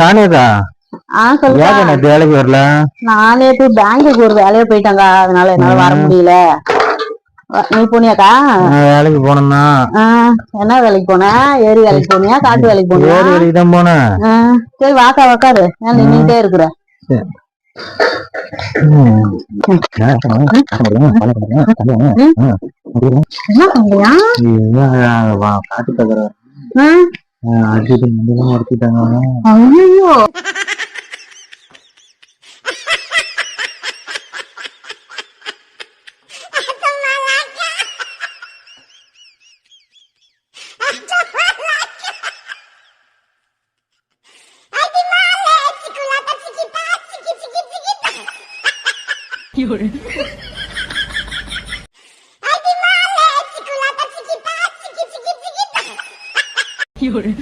ராணியக்கா நேற்று வேலைக்கு வரல? நான் நேத்து பேங்குக்கு ஒரு வேலையா போயிட்டேங்க அதனால என்னால வர முடியல. நீ போனியாக்கா? வேலைக்கு ஆ, என்ன வேலைக்கு போன? ஏரி வேலைக்கு போனியா? காட்டு வேலைக்கு போனியா? ஏரி வேலைக்கு தான் போனேன். சரி வாக்கா உக்காரு. ஏன் நின்னுட்டே இருக்கிற. என்ன பண்றியா? காட்டு தகர ஆ, அடிச்சுட்டு மண்டலம் உடச்சிட்டாங்க 有人